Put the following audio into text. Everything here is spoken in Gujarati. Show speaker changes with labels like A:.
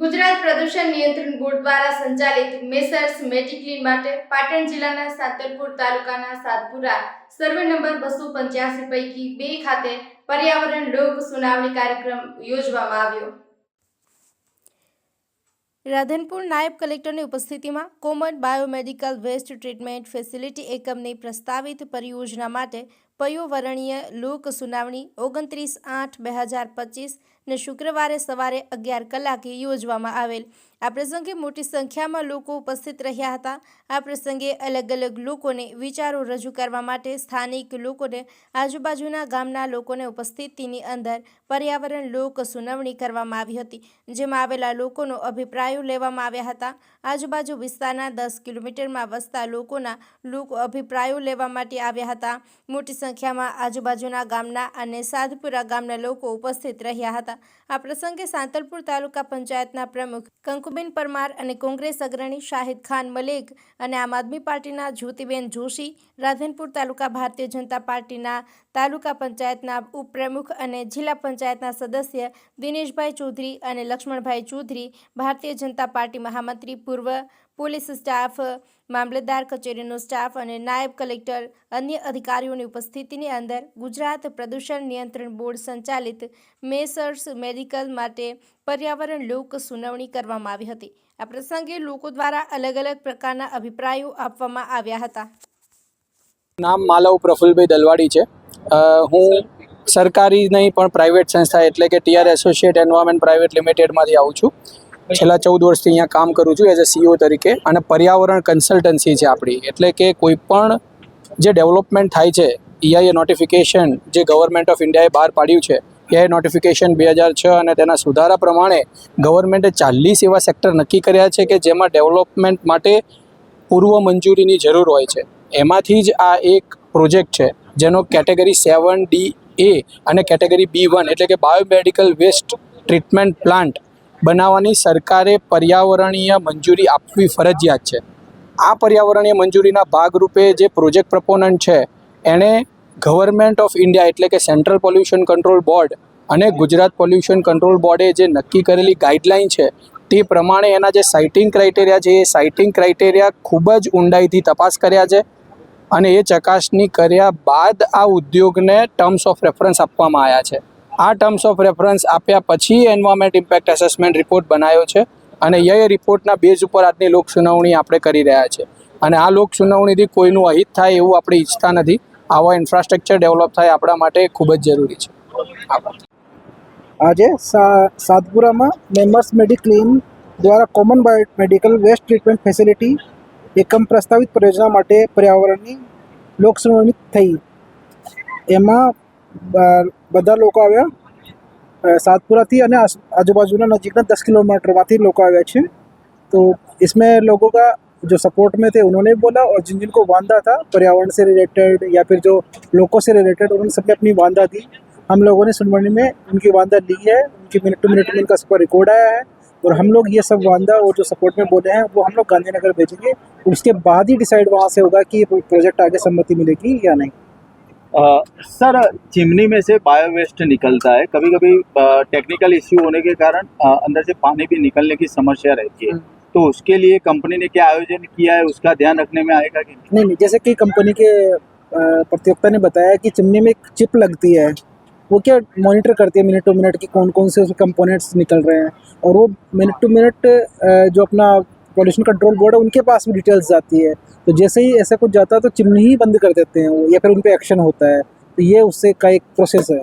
A: ગુજરાત પ્રદૂષણ નિયંત્રણ બોર્ડ દ્વારા સંચાલિત મેસર્સ મેડિક્લીન માટે પાટણ જિલ્લાના સાતરપુર તાલુકાના સાતપુરા સર્વે નંબર બસો પંચ્યાસી પૈકી બે ખાતે પર્યાવરણ લોક સુનાવણી કાર્યક્રમ યોજવામાં આવ્યો. રાધનપુર નાયબ કલેક્ટરની ઉપસ્થિતિમાં common biomedical waste treatment facility એકમની પ્રસ્તાવિત પરિયોજના માટે પર્યાવરણીય લોક સુનાવણી ઓગણત્રીસ આઠ બે હજાર પચીસ ને શુક્રવારે સવારે અગિયાર કલાકે યોજવામાં આવેલ. આ પ્રસંગે મોટી સંખ્યામાં લોકો ઉપસ્થિત રહ્યા હતા. આ પ્રસંગે અલગ અલગ લોકોને વિચારો રજૂ કરવા માટે સ્થાનિક લોકોને આજુબાજુના ગામના લોકોને ઉપસ્થિતિની અંદર પર્યાવરણ લોક સુનાવણી કરવામાં આવી હતી, જેમાં આવેલા લોકોનો અભિપ્રાયો લેવામાં આવ્યા હતા. આજુબાજુ વિસ્તારના દસ કિલોમીટરમાં વસતા લોકોના લોકો અભિપ્રાયો લેવા માટે આવ્યા હતા. મોટી સંખ્યામાં આજુબાજુના ગામના અને સાધપુરા ગામના લોકો ઉપસ્થિત રહ્યા હતા. આ પ્રસંગે સાંતલપુર તાલુકા પંચાયતના પ્રમુખ કંકુબેન પરમાર અને કોંગ્રેસ અગ્રણી શાહિદ ખાન મલેક અને આમ આદમી પાર્ટીના જ્યોતિબેન જોશી, રાધનપુર તાલુકા ભારતીય જનતા પાર્ટીના તાલુકા પંચાયતના ઉપપ્રમુખ અને જિલ્લા પંચાયતના સદસ્ય દિનેશભાઈ ચૌધરી અને લક્ષ્મણભાઈ ચૌધરી, ભારતીય જનતા પાર્ટી મહામંત્રી, પૂર્વ પોલીસ સ્ટાફ, મામલતદાર કચેરીનો સ્ટાફ અને નાયબ કલેક્ટર અન્ય અધિકારીઓની ઉપસ્થિતિની અંદર ગુજરાત પ્રદૂષણ નિયંત્રણ બોર્ડ સંચાલિત મેસર્સ મેડિકલ માટે પર્યાવરણ લોક સુનાવણી કરવામાં આવી હતી. આ પ્રસંગે લોકો દ્વારા અલગ અલગ પ્રકારના અભિપ્રાયો આપવામાં આવ્યા હતા.
B: નામ માલવ પ્રફુલભાઈ દલવાડી છે. હું સરકારી નહીં, પણ પ્રાઇવેટ સંસ્થા એટલે કે ટીઆર એસોસિએટ એન્વાયરમેન્ટ પ્રાઇવેટ લિમિટેડમાંથી આવું છું. છેલ્લા ચૌદ વર્ષથી અહીંયા કામ કરું છું એઝ અ સીઓ તરીકે અને પર્યાવરણ કન્સલ્ટન્સી છે આપણી. એટલે કે કોઈ પણ જે ડેવલપમેન્ટ થાય છે ઈઆઈએ નોટિફિકેશન જે ગવર્મેન્ટ ઓફ ઇન્ડિયાએ બહાર પાડ્યું છે ઈઆઈ નોટિફિકેશન બે હજાર છ અને તેના સુધારા પ્રમાણે ગવર્મેન્ટે ચાલીસ એવા સેક્ટર નક્કી કર્યા છે કે જેમાં ડેવલપમેન્ટ માટે પૂર્વ મંજૂરીની જરૂર હોય છે. એમાંથી જ આ એક પ્રોજેક્ટ છે, જેનો કેટેગરી સેવન ડી એ અને કેટેગરી બી વન એટલે કે બાયોમેડિકલ વેસ્ટ ટ્રીટમેન્ટ પ્લાન્ટ બનાવવાની સરકારે પર્યાવરણીય મંજૂરી આપવી ફરજિયાત છે. આ પર્યાવરણીય મંજૂરીના ભાગરૂપે જે પ્રોજેક્ટ પ્રપોનન્ટ છે, એણે ગવર્મેન્ટ ઓફ ઇન્ડિયા એટલે કે સેન્ટ્રલ પોલ્યુશન કંટ્રોલ બોર્ડ અને ગુજરાત પોલ્યુશન કંટ્રોલ બોર્ડે જે નક્કી કરેલી ગાઈડલાઇન છે, તે પ્રમાણે એના જે સાઇટિંગ ક્રાઇટેરિયા છે, એ સાઇટિંગ ક્રાઇટેરિયા ખૂબ જ ઊંડાઈથી તપાસ કર્યા છે અને એ ચકાસણી કર્યા બાદ આ ઉદ્યોગને ટર્મ્સ ઓફ રેફરન્સ આપવામાં આવ્યા છે. આ ટર્મ્સ ઓફ રેફરન્સ આપ્યા પછી એન્વાયરમેન્ટ ઇમ્પેક્ટ એસેસમેન્ટ રિપોર્ટ બનાવ્યો છે અને એ રિપોર્ટના બેઝ ઉપર આજની લોક સુનાવણી આપણે કરી રહ્યા છે. અને આ લોક સુનાવણીથી કોઈનું અહિત થાય એવું આપણે ઈચ્છતા નથી. આવા ઇન્ફ્રાસ્ટ્રક્ચર ડેવલપ થાય આપણા માટે ખૂબ જ જરૂરી છે.
C: આજે સાતપુરામાં મેમ્બર્સ મેડિક્લિન દ્વારા common bio medical waste treatment facility એકમ પ્રસ્તાવિત પરિયોજના માટે પર્યાવરણની લોકસુનાવણી થઈ. એમાં બધા લોકો આવ્યા. સાતપુરાથી અને આજુબાજુના નજીકના દસ કિલોમીટરમાંથી લોકો આવ્યા છે. તો इसमें લોકો का जो सपोर्ट में थे उन्होंने भी बोला और जिन जिनको वांदा था पर्यावरण से रिलेटेड या फिर जो लोगों से रिलेटेड उन्होंने सबने अपनी वांदा दी। हम लोगों ने सुनवानी में उनकी वांदा ली है उनकी मिनट टू मिनट में उनका सबका रिकॉर्ड आया है और हम लोग ये सब वांदा और जो सपोर्ट में बोले हैं वो हम लोग गांधीनगर भेजेंगे। उसके बाद ही डिसाइड वहाँ से होगा कि ये प्रोजेक्ट आगे सम्मति मिलेगी या नहीं।
D: अ, सर चिमनी में से बायो वेस्ट निकलता है। कभी कभी टेक्निकल इश्यू होने के कारण अंदर से पानी भी निकलने की समस्या रहती है।
C: हम्म।
D: तो उसके लिए कंपनी ने क्या आयोजन किया है, उसका ध्यान रखने में आएगा कि नहीं?
C: नहीं, जैसे कि कंपनी के प्रतियोगिता ने बताया कि चिमनी में एक चिप लगती है, वो क्या मॉनिटर करती है मिनट टू मिनट की कौन कौन से उसमें कंपोनेंट्स निकल रहे हैं? और वो मिनट टू मिनट जो अपना पॉल्यूशन कंट्रोल बोर्ड है, उनके पास भी डिटेल्स जाती है। तो जैसे ही ऐसा कुछ जाता है तो चिमनी ही बंद कर देते हैं वो, या फिर उन पर एक्शन होता है। तो ये उससे का एक प्रोसेस है।